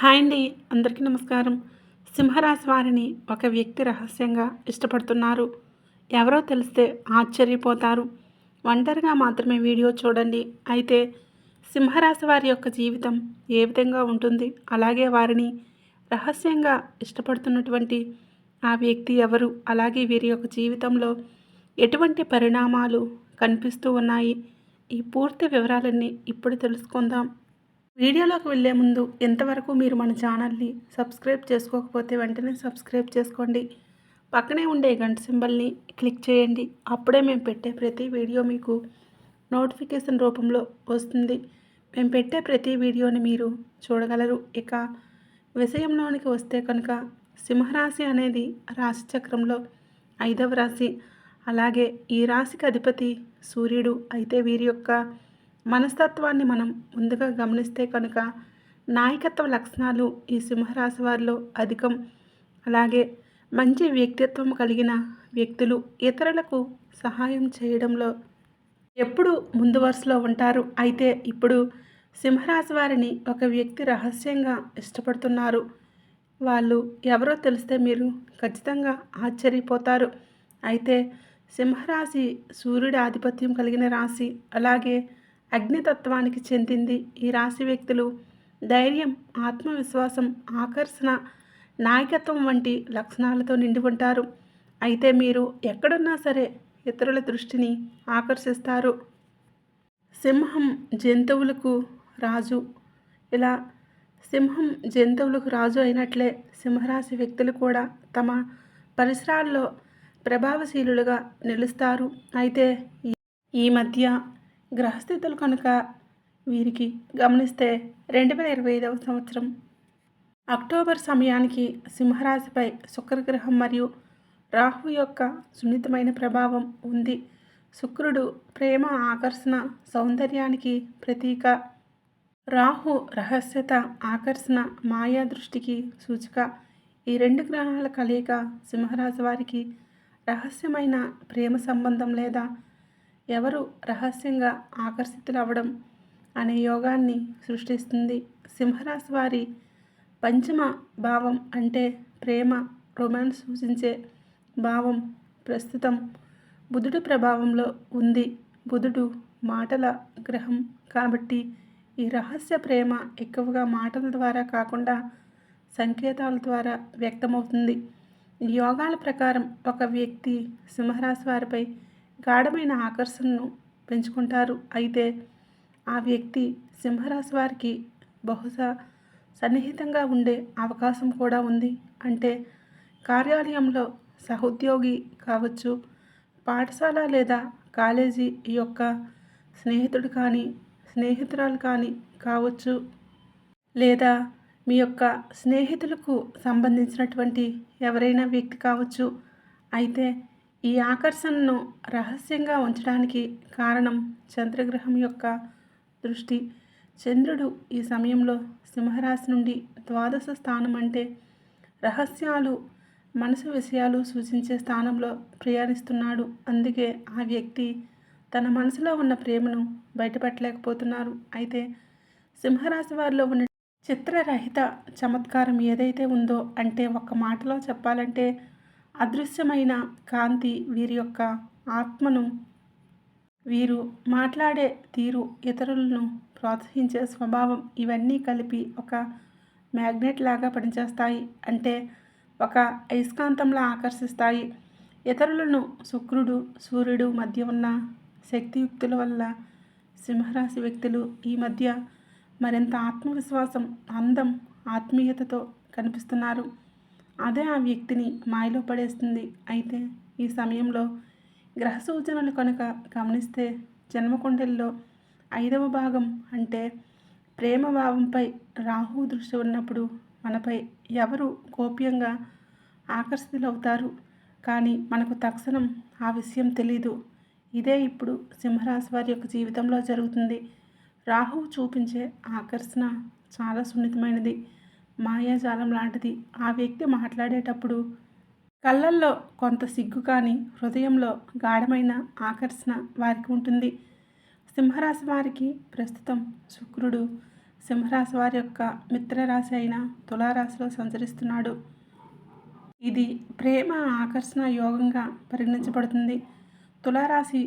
Hi అండి అందరికీ నమస్కారం. సింహరాశి వారిని ఒక వ్యక్తి రహస్యంగా ఇష్టపడుతున్నారు. ఎవరో తెలిస్తే ఆశ్చర్యపోతారు. ఒంటరిగా మాత్రమే వీడియో చూడండి. అయితే సింహరాశి వారి యొక్క జీవితం ఏ విధంగా ఉంటుంది? అలాగే వారిని రహస్యంగా ఇష్టపడుతున్నటువంటి ఆ వ్యక్తి ఎవరు? అలాగే వీరి యొక్క జీవితంలో ఎటువంటి పరిణామాలు కనిపిస్తూ ఉన్నాయి? ఈ పూర్తి వివరాలన్నీ ఇప్పుడు తెలుసుకుందాం. వీడియోలోకి వెళ్ళే ముందు ఎంతవరకు మీరు మన ఛానల్ని సబ్స్క్రైబ్ చేసుకోకపోతే వెంటనే సబ్స్క్రైబ్ చేసుకోండి. పక్కనే ఉండే గంట సింబల్ని క్లిక్ చేయండి. అప్పుడే మేము పెట్టే ప్రతి వీడియో మీకు నోటిఫికేషన్ రూపంలో వస్తుంది. మేము పెట్టే ప్రతి వీడియోని మీరు చూడగలరు. ఇక విషయంలోనికి వస్తే కనుక సింహరాశి అనేది రాశి చక్రంలో ఐదవ రాశి. అలాగే ఈ రాశికి అధిపతి సూర్యుడు. అయితే వీరి యొక్క మనస్తత్వాన్ని మనం ముందుగా గమనిస్తే కనుక నాయకత్వ లక్షణాలు ఈ సింహరాశి వారిలో అధికం. అలాగే మంచి వ్యక్తిత్వం కలిగిన వ్యక్తులు ఇతరులకు సహాయం చేయడంలో ఎప్పుడు ముందు వరుసలో ఉంటారు. అయితే ఇప్పుడు సింహరాశి వారిని ఒక వ్యక్తి రహస్యంగా ఇష్టపడుతున్నారు. వాళ్ళు ఎవరో తెలిస్తే మీరు ఖచ్చితంగా ఆశ్చర్యపోతారు. అయితే సింహరాశి సూర్యుడి ఆధిపత్యం కలిగిన రాశి అలాగే అగ్నితత్వానికి చెందింది ఈ రాశి వ్యక్తులు. ధైర్యం ఆత్మవిశ్వాసం ఆకర్షణ నాయకత్వం వంటి లక్షణాలతో నిండి ఉంటారు. అయితే మీరు ఎక్కడున్నా సరే ఇతరుల దృష్టిని ఆకర్షిస్తారు. సింహం జంతువులకు రాజు. ఇలా సింహం జంతువులకు రాజు అయినట్లే సింహరాశి వ్యక్తులు కూడా తమ పరిసరాల్లో ప్రభావశీలులుగా నిలుస్తారు. అయితే ఈ మధ్య గ్రహస్థితులు కనుక వీరికి గమనిస్తే రెండు వేల ఇరవై ఐదవ సంవత్సరం అక్టోబర్ సమయానికి సింహరాశిపై శుక్రగ్రహం మరియు రాహు యొక్క సున్నితమైన ప్రభావం ఉంది. శుక్రుడు ప్రేమ ఆకర్షణ సౌందర్యానికి ప్రతీక. రాహు రహస్యత ఆకర్షణ మాయా దృష్టికి సూచిక. ఈ రెండు గ్రహాల కలయిక సింహరాశి వారికి రహస్యమైన ప్రేమ సంబంధం లేదా ఎవరు రహస్యంగా ఆకర్షితులవ్వడం అనే యోగాన్ని సృష్టిస్తుంది. సింహరాశి వారి పంచమ భావం అంటే ప్రేమ రొమాన్స్ సూచించే భావం ప్రస్తుతం బుధుడు ప్రభావంలో ఉంది. బుధుడు మాటల గ్రహం కాబట్టి ఈ రహస్య ప్రేమ ఎక్కువగా మాటల ద్వారా కాకుండా సంకేతాల ద్వారా వ్యక్తమవుతుంది. యోగాల ప్రకారం ఒక వ్యక్తి సింహరాశి వారిపై గాఢమైన ఆకర్షణను పెంచుకుంటారు. అయితే ఆ వ్యక్తి సింహరాశి వారికి బహుశా సన్నిహితంగా ఉండే అవకాశం కూడా ఉంది. అంటే కార్యాలయంలో సహోద్యోగి కావచ్చు పాఠశాల లేదా కాలేజీ యొక్క స్నేహితుడు కానీ స్నేహితురాలు కానీ కావచ్చు లేదా మీ యొక్క స్నేహితులకు సంబంధించినటువంటి ఎవరైనా వ్యక్తి కావచ్చు. అయితే ఈ ఆకర్షణను రహస్యంగా ఉంచడానికి కారణం చంద్రగ్రహం యొక్క దృష్టి. చంద్రుడు ఈ సమయంలో సింహరాశి నుండి ద్వాదశ స్థానం అంటే రహస్యాలు మనసు విషయాలు సూచించే స్థానంలో ప్రయాణిస్తున్నాడు. అందుకే ఆ వ్యక్తి తన మనసులో ఉన్న ప్రేమను బయటపెట్టలేకపోతున్నారు. అయితే సింహరాశి వారిలో ఉన్న చిత్రరహిత చమత్కారం ఏదైతే ఉందో అంటే ఒక్క మాటలో చెప్పాలంటే అదృశ్యమైన కాంతి వీరి యొక్క ఆత్మను వీరు మాట్లాడే తీరు ఇతరులను ప్రోత్సహించే స్వభావం ఇవన్నీ కలిపి ఒక మ్యాగ్నెట్ లాగా పనిచేస్తాయి. అంటే ఒక అయస్కాంతంలా ఆకర్షిస్తాయి. ఇతరులను శుక్రుడు సూర్యుడు మధ్య ఉన్న శక్తియుక్తుల వల్ల సింహరాశి వ్యక్తులు ఈ మధ్య మరింత ఆత్మవిశ్వాసం అందం ఆత్మీయతతో కనిపిస్తున్నారు. అదే ఆ వ్యక్తిని మాయలో పడేస్తుంది. అయితే ఈ సమయంలో గ్రహ సూచనలు కనుక గమనిస్తే జన్మకుండల్లో ఐదవ భాగం అంటే ప్రేమ భావంపై రాహు దృష్టి ఉన్నప్పుడు మనపై ఎవరు గోప్యంగా ఆకర్షితులవుతారు? కానీ మనకు తక్షణం ఆ విషయం తెలీదు. ఇదే ఇప్పుడు సింహరాశి వారి యొక్క జీవితంలో జరుగుతుంది. రాహువు చూపించే ఆకర్షణ చాలా సున్నితమైనది. మాయాజాలం లాంటిది. ఆ వ్యక్తి మాట్లాడేటప్పుడు కళ్ళల్లో కొంత సిగ్గు కానీ హృదయంలో గాఢమైన ఆకర్షణ వారికి ఉంటుంది. సింహరాశి వారికి ప్రస్తుతం శుక్రుడు సింహరాశి వారి యొక్క మిత్రరాశి అయిన తులారాశిలో సంచరిస్తున్నాడు. ఇది ప్రేమ ఆకర్షణ యోగంగా పరిగణించబడుతుంది. తులారాశి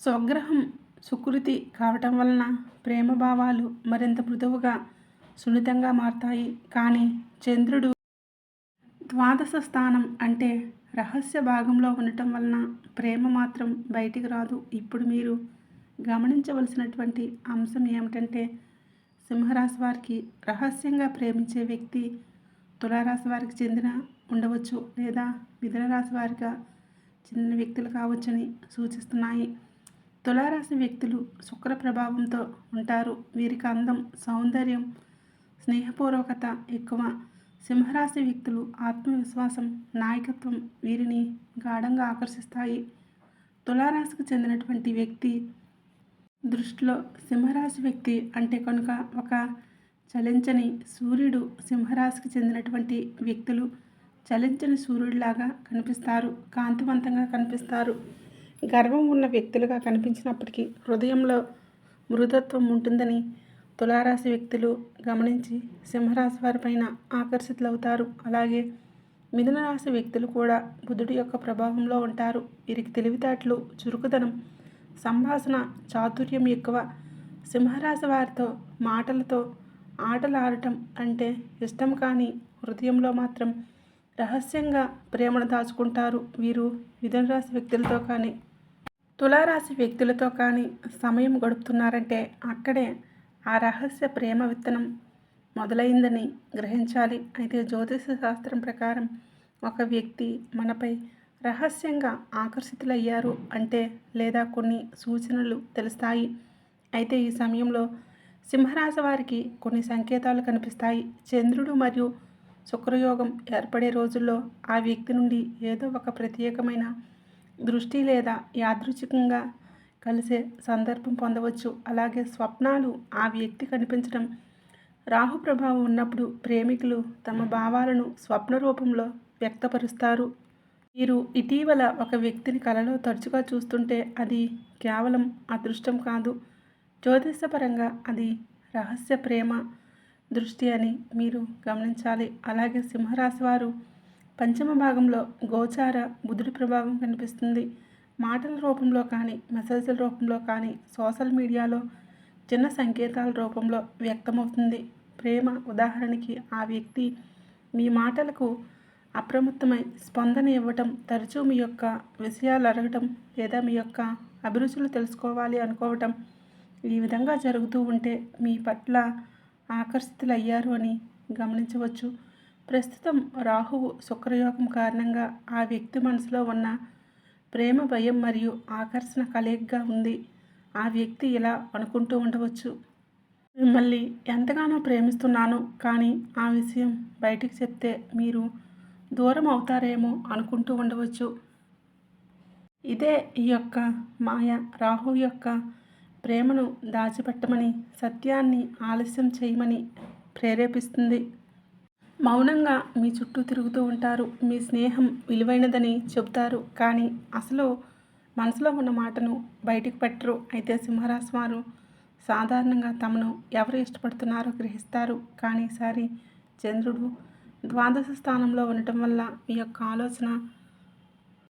స్వగ్రహం సుకృతి కావటం వలన ప్రేమ భావాలు మరింత మృదువుగా సున్నితంగా మారతాయి. కానీ చంద్రుడు ద్వాదశ స్థానం అంటే రహస్య భాగంలో ఉండటం వలన ప్రేమ మాత్రం బయటికి రాదు. ఇప్పుడు మీరు గమనించవలసినటువంటి అంశం ఏమిటంటే సింహరాశి వారికి రహస్యంగా ప్రేమించే వ్యక్తి తులారాశి వారికి చెందిన ఉండవచ్చు లేదా మిథున రాశి వారిగా చెందిన వ్యక్తులు కావచ్చని సూచిస్తున్నాయి. తులారాశి వ్యక్తులు శుక్ర ప్రభావంతో ఉంటారు. వీరికి అందం సౌందర్యం స్నేహపూర్వకత ఎక్కువ. సింహరాశి వ్యక్తులు ఆత్మవిశ్వాసం నాయకత్వం వీరిని గాఢంగా ఆకర్షిస్తాయి. తులారాశికి చెందినటువంటి వ్యక్తి దృష్టిలో సింహరాశి వ్యక్తి అంటే కనుక ఒక చలించని సూర్యుడు సింహరాశికి చెందినటువంటి వ్యక్తులు చలించని సూర్యుడిలాగా కనిపిస్తారు కాంతివంతంగా కనిపిస్తారు. గర్వం ఉన్న వ్యక్తులుగా కనిపించినప్పటికీ హృదయంలో మృదత్వం ఉంటుందని తులారాశి వ్యక్తులు గమనించి సింహరాశి వారిపైన ఆకర్షితులవుతారు. అలాగే మిథున రాశి వ్యక్తులు కూడా బుధుడి యొక్క ప్రభావంలో ఉంటారు. వీరికి తెలివితేటలు చురుకుదనం సంభాషణ చాతుర్యం ఎక్కువ. సింహరాశి వారితో మాటలతో ఆటలు ఆడటం అంటే ఇష్టం కానీ హృదయంలో మాత్రం రహస్యంగా ప్రేమను దాచుకుంటారు వీరు మిథున రాశి వ్యక్తులతో కానీ. తులారాశి వ్యక్తులతో కానీ సమయం గడుపుతున్నారంటే అక్కడే ఆ రహస్య ప్రేమ విత్తనం మొదలైందని గ్రహించాలి. అయితే జ్యోతిష శాస్త్రం ప్రకారం ఒక వ్యక్తి మనపై రహస్యంగా ఆకర్షితులయ్యారు అంటే లేదా కొన్ని సూచనలు తెలుస్తాయి. అయితే ఈ సమయంలో సింహరాశి వారికి కొన్ని సంకేతాలు కనిపిస్తాయి. చంద్రుడు మరియు శుక్రయోగం ఏర్పడే రోజుల్లో ఆ వ్యక్తి నుండి ఏదో ఒక ప్రత్యేకమైన దృష్టి లేదా యాదృచ్ఛికంగా కలిసే సందర్భం పొందవచ్చు. అలాగే స్వప్నాలు ఆ వ్యక్తి కనిపించడం రాహు ప్రభావం ఉన్నప్పుడు ప్రేమికులు తమ భావాలను స్వప్న రూపంలో వ్యక్తపరుస్తారు. మీరు ఇటీవల ఒక వ్యక్తిని కలలో తరచుగా చూస్తుంటే అది కేవలం అదృష్టం కాదు. జ్యోతిషపరంగా అది రహస్య ప్రేమ దృష్టి అని మీరు గమనించాలి. అలాగే సింహరాశి వారు పంచమ భాగంలో గోచార బుధుడి ప్రభావం కనిపిస్తుంది. మాటల రూపంలో కానీ మెసేజ్ల రూపంలో కానీ సోషల్ మీడియాలో చిన్న సంకేతాల రూపంలో వ్యక్తమవుతుంది. ప్రేమ ఉదాహరణకి ఆ వ్యక్తి మీ మాటలకు అప్రమత్తమై స్పందన ఇవ్వటం తరచూ మీ యొక్క విషయాలు అడగటం లేదా మీ యొక్క అభిరుచులు తెలుసుకోవాలి అనుకోవటం ఈ విధంగా జరుగుతూ ఉంటే మీ పట్ల ఆకర్షితులయ్యారు అని గమనించవచ్చు. ప్రస్తుతం రాహువు శుక్రయోగం కారణంగా ఆ వ్యక్తి మనసులో ఉన్న ప్రేమ భయం మరియు ఆకర్షణ కలయికగా ఉంది. ఆ వ్యక్తి ఇలా అనుకుంటూ ఉండవచ్చు. మిమ్మల్ని ఎంతగానో ప్రేమిస్తున్నాను కానీ ఆ విషయం బయటికి చెప్తే మీరు దూరం అవుతారేమో అనుకుంటూ ఉండవచ్చు. ఇదే ఈ యొక్క మాయ రాహు యొక్క ప్రేమను దాచిపెట్టమని సత్యాన్ని ఆలస్యం చేయమని ప్రేరేపిస్తుంది. మౌనంగా మీ చుట్టూ తిరుగుతూ ఉంటారు. మీ స్నేహం విలువైనదని చెబుతారు. కానీ అసలు మనసులో ఉన్న మాటను బయటికి పెట్టరు. అయితే సింహరాశి వారు సాధారణంగా తమను ఎవరు ఇష్టపడుతున్నారో గ్రహిస్తారు. కానీ ఈసారి చంద్రుడు ద్వాదశ స్థానంలో ఉండటం వల్ల మీ యొక్క ఆలోచన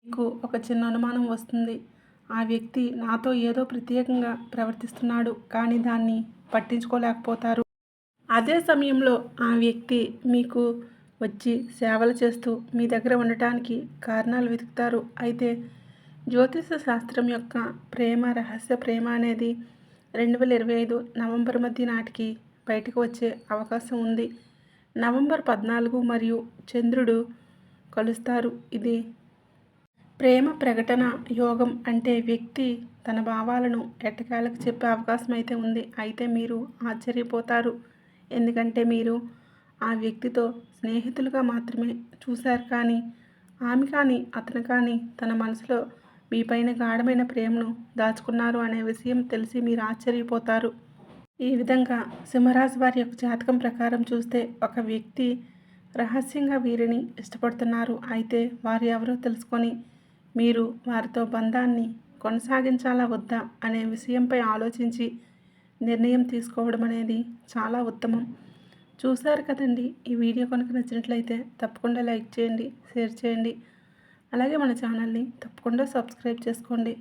మీకు ఒక చిన్న అనుమానం వస్తుంది. ఆ వ్యక్తి నాతో ఏదో ప్రత్యేకంగా ప్రవర్తిస్తున్నాడు. కానీ దాన్ని పట్టించుకోలేకపోతారు. అదే సమయంలో ఆ వ్యక్తి మీకు వచ్చి సేవలు చేస్తూ మీ దగ్గర ఉండటానికి కారణాలు వెతుకుతారు. అయితే జ్యోతిష శాస్త్రం యొక్క ప్రేమ రహస్య ప్రేమ అనేది రెండు వేల ఇరవై ఐదు నవంబర్ మధ్య నాటికి బయటకు వచ్చే అవకాశం ఉంది. నవంబర్ పద్నాలుగు మరియు చంద్రుడు కలుస్తారు. ఇది ప్రేమ ప్రకటన యోగం అంటే వ్యక్తి తన భావాలను ఎట్టకాలకు చెప్పే అవకాశం అయితే ఉంది. అయితే మీరు ఆశ్చర్యపోతారు. ఎందుకంటే మీరు ఆ వ్యక్తితో స్నేహితులుగా మాత్రమే చూశారు కానీ ఆమె కానీ అతను కానీ తన మనసులో మీపైన గాఢమైన ప్రేమను దాచుకున్నారు అనే విషయం తెలిసి మీరు ఆశ్చర్యపోతారు. ఈ విధంగా సింహరాశి వారి యొక్క జాతకం ప్రకారం చూస్తే ఒక వ్యక్తి రహస్యంగా వీరిని ఇష్టపడుతున్నారు. అయితే వారు ఎవరో తెలుసుకొని మీరు వారితో బంధాన్ని కొనసాగించాలా వద్దా అనే విషయంపై ఆలోచించి నిర్ణయం తీసుకోవడం అనేది చాలా ఉత్తమం. చూశారు కదండి ఈ వీడియో కనుక నచ్చినట్లయితే తప్పకుండా లైక్ చేయండి షేర్ చేయండి. అలాగే మన ఛానల్ని తప్పకుండా సబ్స్క్రైబ్ చేసుకోండి.